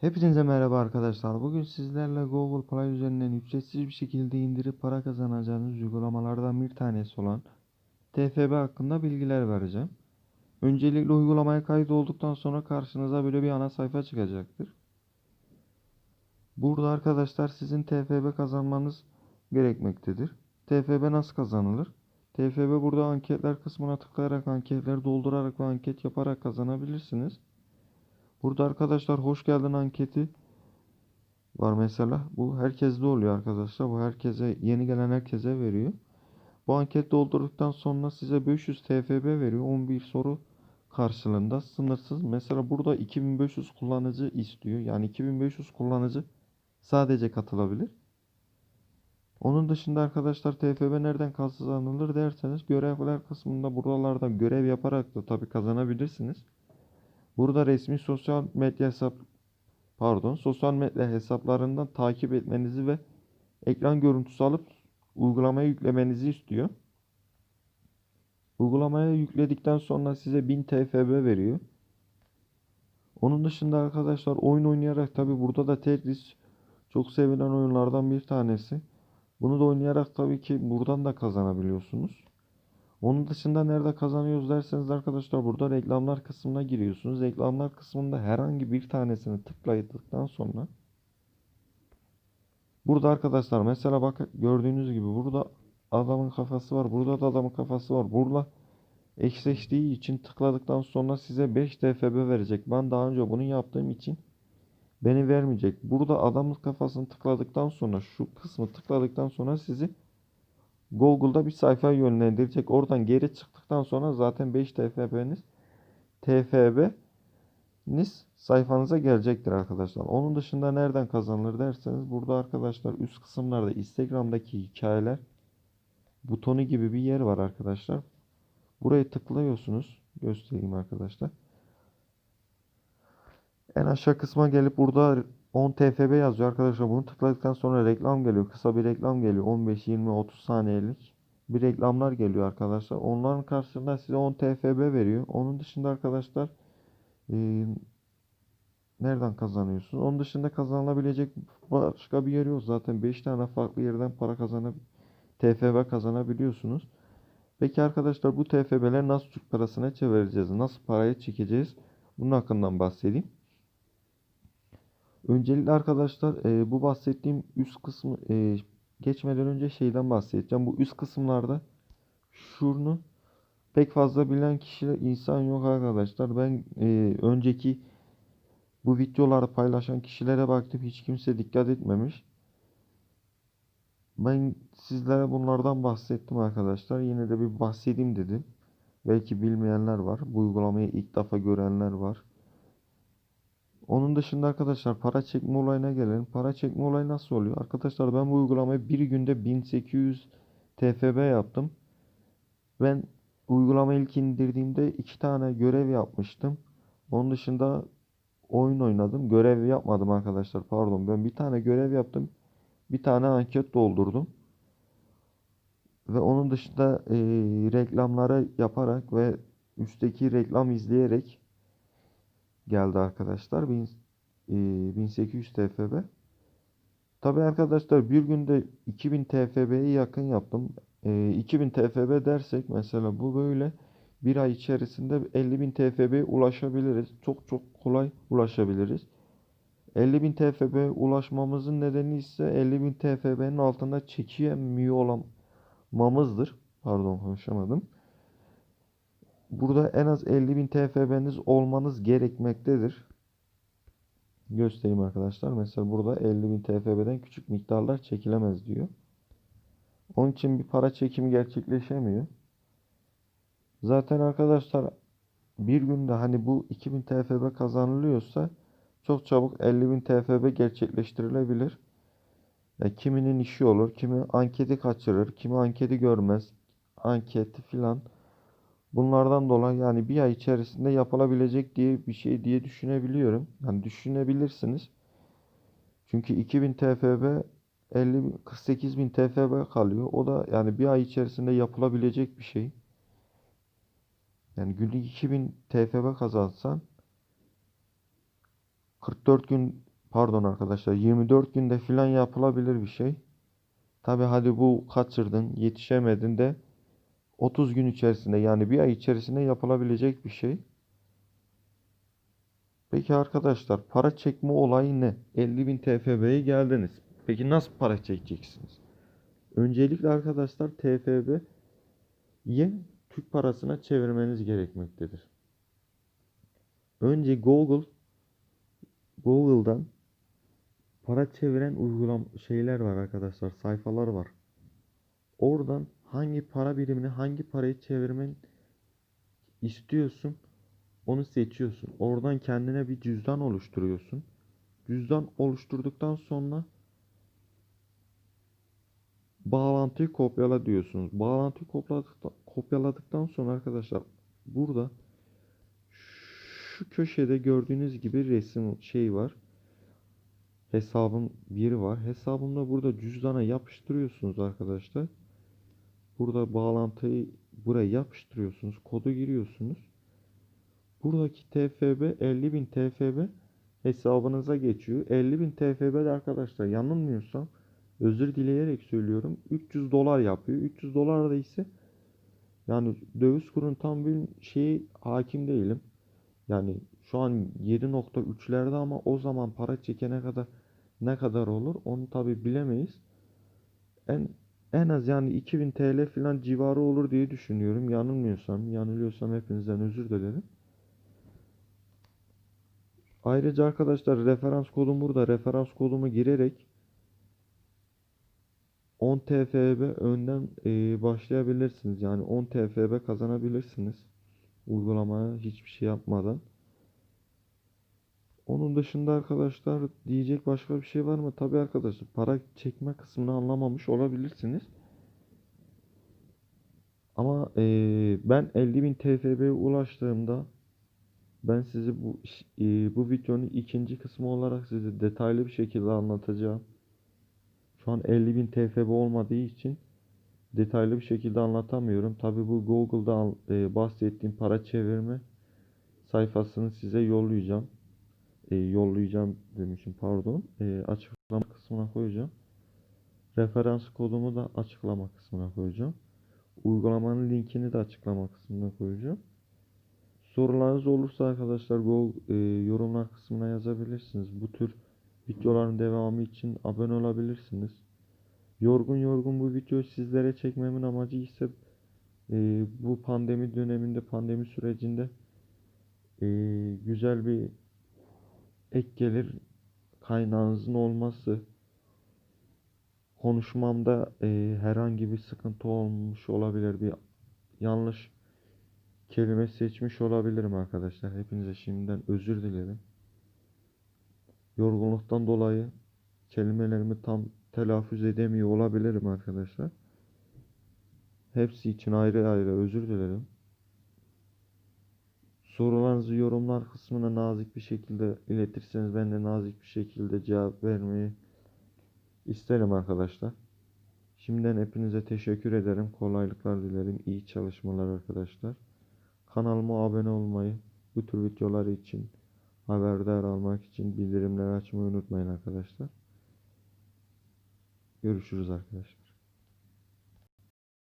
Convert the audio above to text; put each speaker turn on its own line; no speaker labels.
Hepinize merhaba arkadaşlar. Bugün sizlerle Google Play üzerinden ücretsiz bir şekilde indirip para kazanacağınız uygulamalardan bir tanesi olan TFB hakkında bilgiler vereceğim. Öncelikle uygulamaya kaydolduktan sonra karşınıza böyle bir ana sayfa çıkacaktır. Burada arkadaşlar sizin TFB kazanmanız gerekmektedir. TFB nasıl kazanılır? TFB burada anketler kısmına tıklayarak anketleri doldurarak ve anket yaparak kazanabilirsiniz. Burada arkadaşlar hoş geldin anketi var mesela. Bu herkeste oluyor arkadaşlar. Bu herkese yeni gelen herkese veriyor. Bu anket doldurduktan sonra size 500 TFB veriyor. 11 soru karşılığında sınırsız. Mesela burada 2500 kullanıcı istiyor. Yani 2500 kullanıcı sadece katılabilir. Onun dışında arkadaşlar TFB nereden kazanılır derseniz görevler kısmında buralarda görev yaparak da tabii kazanabilirsiniz. Burada resmi sosyal medya hesap pardon sosyal medya hesaplarından takip etmenizi ve ekran görüntüsü alıp uygulamaya yüklemenizi istiyor. Uygulamaya yükledikten sonra size 1000 TFB veriyor. Onun dışında arkadaşlar oyun oynayarak tabi burada da Tetris çok sevilen oyunlardan bir tanesi. Bunu da oynayarak tabii ki buradan da kazanabiliyorsunuz. Onun dışında nerede kazanıyoruz derseniz arkadaşlar burada reklamlar kısmına giriyorsunuz. Reklamlar kısmında herhangi bir tanesini tıkladıktan sonra burada arkadaşlar mesela bak gördüğünüz gibi burada adamın kafası var. Burada da adamın kafası var. Burada eşleştiği için tıkladıktan sonra size 5 TFB verecek. Ben daha önce bunu yaptığım için beni vermeyecek. Burada adamın kafasını tıkladıktan sonra şu kısmı tıkladıktan sonra sizi Google'da bir sayfa yönlendirecek. Oradan geri çıktıktan sonra zaten 5 TFB'niz TFB'niz sayfanıza gelecektir arkadaşlar. Onun dışında nereden kazanılır derseniz burada arkadaşlar üst kısımlarda Instagram'daki hikayeler butonu gibi bir yer var arkadaşlar. Buraya tıklıyorsunuz. Göstereyim arkadaşlar. En aşağı kısma gelip burada 10 TFB yazıyor arkadaşlar. Bunu tıkladıktan sonra reklam geliyor. Kısa bir reklam geliyor. 15, 20, 30 saniyelik bir reklamlar geliyor arkadaşlar. Onların karşılığında size 10 TFB veriyor. Onun dışında arkadaşlar e, nereden kazanıyorsunuz? Onun dışında kazanılabilecek başka bir yer yok. Zaten 5 tane farklı yerden para kazanıp TFB kazanabiliyorsunuz. Peki arkadaşlar bu TFB'leri nasıl Türk parasına çevireceğiz? Nasıl paraya çekeceğiz? Bunun hakkından bahsedeyim. Öncelikle arkadaşlar e, bu bahsettiğim üst kısmı e, geçmeden önce şeyden bahsedeceğim. Bu üst kısımlarda şunu pek fazla bilen kişiler insan yok arkadaşlar. Ben e, önceki bu videoları paylaşan kişilere baktım hiç kimse dikkat etmemiş. Ben sizlere bunlardan bahsettim arkadaşlar. Yine de bir bahsedeyim dedim. Belki bilmeyenler var. Bu uygulamayı ilk defa görenler var. Onun dışında arkadaşlar para çekme olayına gelelim. Para çekme olayı nasıl oluyor? Arkadaşlar ben bu uygulamayı bir günde 1800 TFB yaptım. Ben uygulama ilk indirdiğimde iki tane görev yapmıştım. Onun dışında oyun oynadım. Görev yapmadım arkadaşlar. Pardon. Ben bir tane görev yaptım. Bir tane anket doldurdum. Ve onun dışında e, reklamları yaparak ve üstteki reklam izleyerek geldi arkadaşlar. 1800 TFB. Tabi arkadaşlar bir günde 2000 TFB'ye yakın yaptım. 2000 TFB dersek mesela bu böyle bir ay içerisinde 50.000 TFB'ye ulaşabiliriz. Çok çok kolay ulaşabiliriz. 50.000 TFB ulaşmamızın nedeni ise 50.000 TFB'nin altında çekemiyor olmamızdır. Pardon konuşamadım. Burada en az 50.000 TFB'niz olmanız gerekmektedir. Göstereyim arkadaşlar. Mesela burada 50.000 TFB'den küçük miktarlar çekilemez diyor. Onun için bir para çekimi gerçekleşemiyor. Zaten arkadaşlar bir günde hani bu 2000 TFB kazanılıyorsa çok çabuk 50.000 TFB gerçekleştirilebilir. Ya kiminin işi olur, kimi anketi kaçırır, kimi anketi görmez, anketi filan. Bunlardan dolayı yani bir ay içerisinde yapılabilecek diye bir şey diye düşünebiliyorum. Yani düşünebilirsiniz. Çünkü 2000 TFB 50 48 bin TFB kalıyor. O da yani bir ay içerisinde yapılabilecek bir şey. Yani günlük 2000 TFB kazansan 44 gün pardon arkadaşlar 24 günde filan yapılabilir bir şey. Tabi hadi bu kaçırdın, yetişemedin de 30 gün içerisinde yani bir ay içerisinde yapılabilecek bir şey. Peki arkadaşlar para çekme olayı ne? 50.000 TFB'ye geldiniz. Peki nasıl para çekeceksiniz? Öncelikle arkadaşlar TFB'ye Türk parasına çevirmeniz gerekmektedir. Önce Google Google'dan para çeviren uygulam şeyler var arkadaşlar, sayfalar var. Oradan hangi para birimini hangi parayı çevirmen istiyorsun onu seçiyorsun. Oradan kendine bir cüzdan oluşturuyorsun. Cüzdan oluşturduktan sonra bağlantıyı kopyala diyorsunuz. Bağlantıyı kopyaladıktan, sonra arkadaşlar burada şu köşede gördüğünüz gibi resim şey var. Hesabın biri var. Hesabımda burada cüzdana yapıştırıyorsunuz arkadaşlar. Burada bağlantıyı buraya yapıştırıyorsunuz. Kodu giriyorsunuz. Buradaki TFB 50.000 TFB hesabınıza geçiyor. 50.000 TFB de arkadaşlar yanılmıyorsam özür dileyerek söylüyorum 300 dolar yapıyor. 300 dolar da ise yani döviz kurun tam bir şeyi hakim değilim. Yani şu an 7.3'lerde ama o zaman para çekene kadar ne kadar olur onu tabi bilemeyiz. En en az yani 2000 TL falan civarı olur diye düşünüyorum. Yanılmıyorsam, yanılıyorsam hepinizden özür dilerim. Ayrıca arkadaşlar referans kodum burada. Referans kodumu girerek 10 TFB önden e, başlayabilirsiniz. Yani 10 TFB kazanabilirsiniz. Uygulamaya hiçbir şey yapmadan. Onun dışında arkadaşlar diyecek başka bir şey var mı? Tabii arkadaşlar para çekme kısmını anlamamış olabilirsiniz. Ama e, ben 50.000 TFB'ye ulaştığımda ben sizi bu e, bu videonun ikinci kısmı olarak size detaylı bir şekilde anlatacağım. Şu an 50.000 TFB olmadığı için detaylı bir şekilde anlatamıyorum. Tabi bu Google'da e, bahsettiğim para çevirme sayfasını size yollayacağım. E, yollayacağım demişim pardon. E, açıklama kısmına koyacağım. Referans kodumu da açıklama kısmına koyacağım. Uygulamanın linkini de açıklama kısmına koyacağım. Sorularınız olursa arkadaşlar Google e, yorumlar kısmına yazabilirsiniz. Bu tür videoların devamı için abone olabilirsiniz. Yorgun yorgun bu videoyu sizlere çekmemin amacı ise e, bu pandemi döneminde, pandemi sürecinde e, güzel bir ek gelir kaynağınızın olması. Konuşmamda e, herhangi bir sıkıntı olmuş olabilir, bir yanlış kelime seçmiş olabilirim arkadaşlar. Hepinize şimdiden özür dilerim. Yorgunluktan dolayı kelimelerimi tam telaffuz edemiyor olabilirim arkadaşlar. Hepsi için ayrı ayrı özür dilerim. Sorularınızı yorumlar kısmına nazik bir şekilde iletirseniz ben de nazik bir şekilde cevap vermeyi isterim arkadaşlar. Şimdiden hepinize teşekkür ederim. Kolaylıklar dilerim. İyi çalışmalar arkadaşlar. Kanalıma abone olmayı, bu tür videolar için haberdar almak için bildirimleri açmayı unutmayın arkadaşlar. Görüşürüz arkadaşlar.